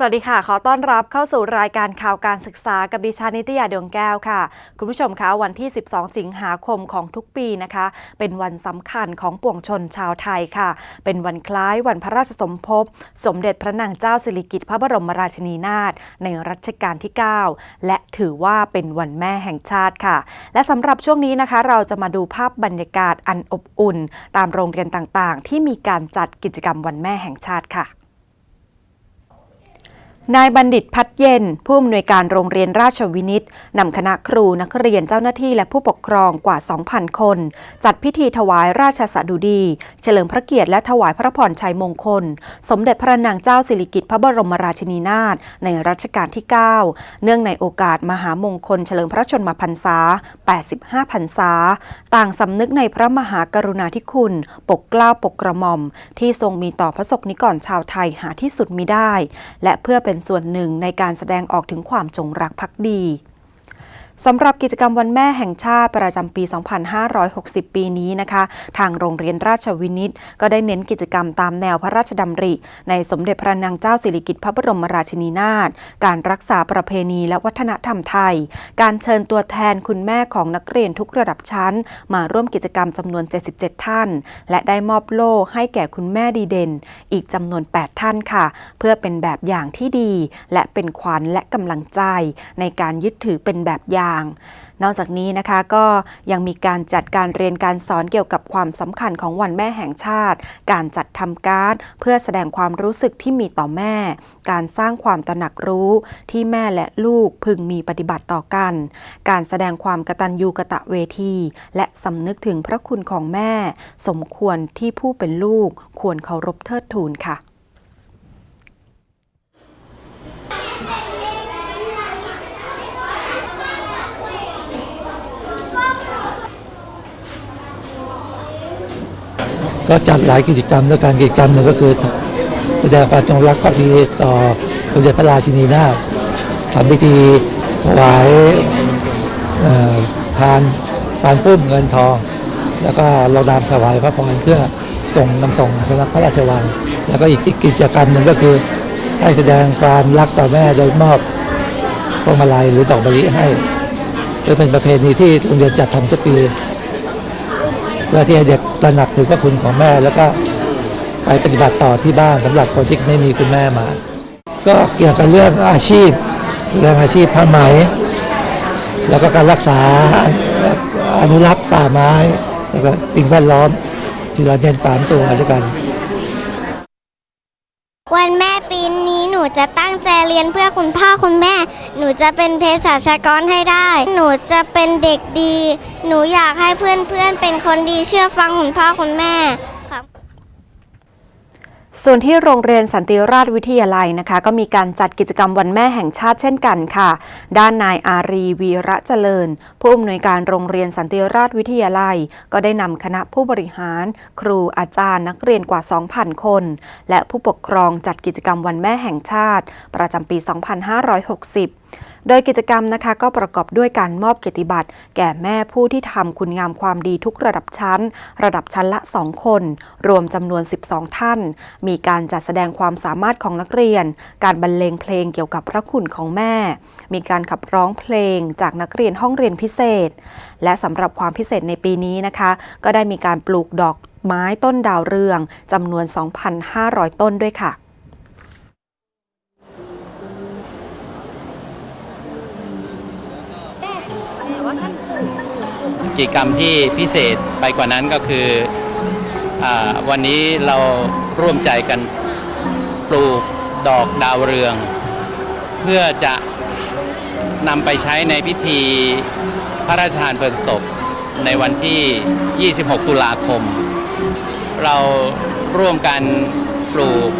สวัสดีค่ะ ขอต้อนรับเข้าสู่รายการข่าวการศึกษากับดิฉันนิตยาดวงแก้วค่ะ คุณผู้ชมคะวันที่ 12 สิงหาคมของทุกปีนะคะ เป็นวันสำคัญของปวงชนชาวไทยค่ะ เป็นวันคล้ายวันพระราชสมภพ สมเด็จพระนางเจ้าสิริกิติ์พระบรมราชินีนาถในรัชกาลที่ 9 และถือว่าเป็นวันแม่แห่งชาติค่ะ และสำหรับช่วงนี้นะคะ เราจะมาดูภาพบรรยากาศอันอบอุ่น ตามโรงเรียนต่างๆ ที่มีการจัดกิจกรรมวันแม่แห่งชาติค่ะ นายบัณฑิตพัดเย็น ผู้อำนวยการโรงเรียนราชวินิตนำคณะครูนักเรียนเจ้าหน้าที่และผู้ปกครองกว่า 2,000 คน จัดพิธีถวายราชสดุดี เฉลิมพระเกียรติและถวายพระพรชัยมงคล สมเด็จพระนางเจ้าสิริกิติ์พระบรมราชินีนาถในรัชกาลที่ 9 เนื่องในโอกาสมหามงคล เฉลิมพระชนมพรรษา 85 พรรษา ต่างสำนึกในพระมหากรุณาธิคุณ ปกเกล้าปกกระหม่อม ที่ทรงมีต่อพระสกนิกรชาวไทยหาที่สุดมิได้ และเพื่อเป็นส่วนหนึ่งในการแสดงออกถึงความจงรักภักดี สำหรับกิจกรรมวันแม่แห่งชาติประจำปี 2560 ปีนี้นะคะ ทางโรงเรียนราชวินิต ก็ได้เน้นกิจกรรมตามแนวพระราชดำริ ในสมเด็จพระนางเจ้าสิริกิติ์พระบรมราชินีนาถ การรักษาประเพณีและวัฒนธรรมไทย การเชิญตัวแทนคุณแม่ของนักเรียนทุกระดับชั้น มาร่วมกิจกรรมจำนวน 77 ท่าน และได้มอบโล่ให้แก่คุณแม่ดีเด่น อีกจำนวน 8 ท่านค่ะ เพื่อเป็นแบบอย่างที่ดี และเป็นขวัญและกำลังใจ ในการยึดถือเป็นแบบอย่างนอกจากนี้นะคะก็ยังมีการจัดการเรียนการสอนเกี่ยวกับความสำคัญของวันแม่แห่งชาติ การจัดทำการ์ด เพื่อแสดงความรู้สึกที่มีต่อแม่ การสร้างความตระหนักรู้ที่แม่และลูกพึงมีปฏิบัติต่อกัน การแสดงความกตัญญูกะตะเวที และสำนึกถึงพระคุณของแม่ สมควรที่ผู้เป็นลูกควรเคารพเทิดทูนค่ะ ก็จัดหลายกิจกรรมด้วการกิจกรรมหนึ่งก็คือ แสดงความจงรักภักดีต่อสมเด็จพระราชินีนาถทำพิธีถวายเอ่อพานพานพุ่มเงินทอง แล้วก็เรานำถวายพระพรเพื่อส่งนำส่งสำนักพระราชวัง แล้วก็อีกกิจกรรมหนึ่งก็คือให้แสดงความรักต่อแม่โดยมอบพวงมาลัยหรือดอกมะลิให้จะเป็นประเพณีที่โรงเรียนจัดทำทุกปี เพื่อที่เด็กตระหนักถึงพระคุณของแม่ แล้วก็ไปปฏิบัติต่อที่บ้านสำหรับคนที่ไม่มีคุณแม่มา ก็เกี่ยวกับเรื่องอาชีพ เรื่องอาชีพผ้าไหม แล้วก็การรักษาอนุรักษ์ป่าไม้แล้วก็สิ่งแวดล้อมที่เราเน้นสามตัวด้วยกัน วันแม่ปีน จะตั้งใจเรียนเพื่อคุณพ่อคุณแม่ หนูจะเป็นเภสัชกรให้ได้ หนูจะเป็นเด็กดี หนูอยากให้เพื่อนๆเป็นคนดีเชื่อฟังคุณพ่อคุณแม่ ส่วนที่โรงเรียนสันติราชวิทยาลัยนะคะ ก็มีการจัดกิจกรรมวันแม่แห่งชาติเช่นกันค่ะ ด้านนายอารีวีระเจริญ ผู้อำนวยการโรงเรียนสันติราชวิทยาลัย ก็ได้นำคณะผู้บริหาร ครูอาจารย์นักเรียนกว่า 2,000 คน และผู้ปกครองจัดกิจกรรมวันแม่แห่งชาติ ประจำปี 2560โดยกิจกรรมนะคะก็ประกอบด้วยการมอบเกียรติบัตรแก่แม่ผู้ที่ทำคุณงามความดีทุกระดับชั้น ระดับชั้นละ 2 คน รวมจำนวน 12 ท่าน มีการจัดแสดงความสามารถของนักเรียน การบรรเลงเพลงเกี่ยวกับพระคุณของแม่ มีการขับร้องเพลงจากนักเรียนห้องเรียนพิเศษ และสำหรับความพิเศษในปีนี้นะคะ ก็ได้มีการปลูกดอกไม้ต้นดาวเรืองจำนวน 2,500 ต้นด้วยค่ะ กิจกรรมที่พิเศษไปกว่านั้นก็คืออวันนี้เราร่วมใจกันปลูกดอกดาวเรือง เพื่อจะนำไปใช้ในพิธีพระราชทานเพลิงศพในวันที่ 26 ตุลาคม เราร่วมกันปลูก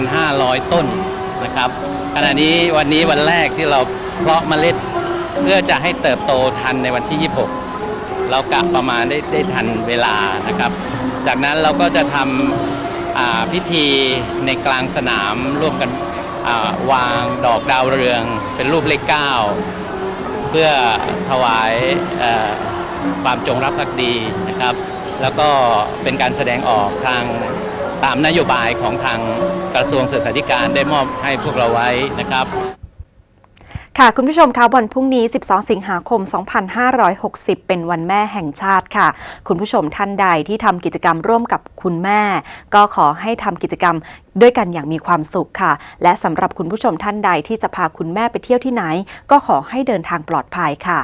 2,500 ต้นนะครับ ขณะนี้วันนี้วันแรกที่เราเพาะเมล็ดเพื่อจะให้เติบโตทันในวันที่ 26 เรากะประมาณได้ได้ทันเวลานะครับ จากนั้นเราก็จะทำพิธีในกลางสนามร่วมกันวางดอกดาวเรือง เป็นรูปเลขเก้าเพื่อถวายความจงรักภักดีนะครับ แล้วก็เป็นการแสดงออกทางตามนโยบายของทางกระทรวงศึกษาธิการได้มอบให้พวกเราไว้นะครับ ค่ะ คุณผู้ชมคะวันพรุ่งนี้ 12 สิงหาคม 2560 เป็นวันแม่แห่งชาติค่ะ คุณผู้ชมท่านใดที่ทำกิจกรรมร่วมกับคุณแม่ ก็ขอให้ทำกิจกรรมด้วยกันอย่างมีความสุขค่ะ และสำหรับคุณผู้ชมท่านใดที่จะพาคุณแม่ไปเที่ยวที่ไหน ก็ขอให้เดินทางปลอดภัยค่ะ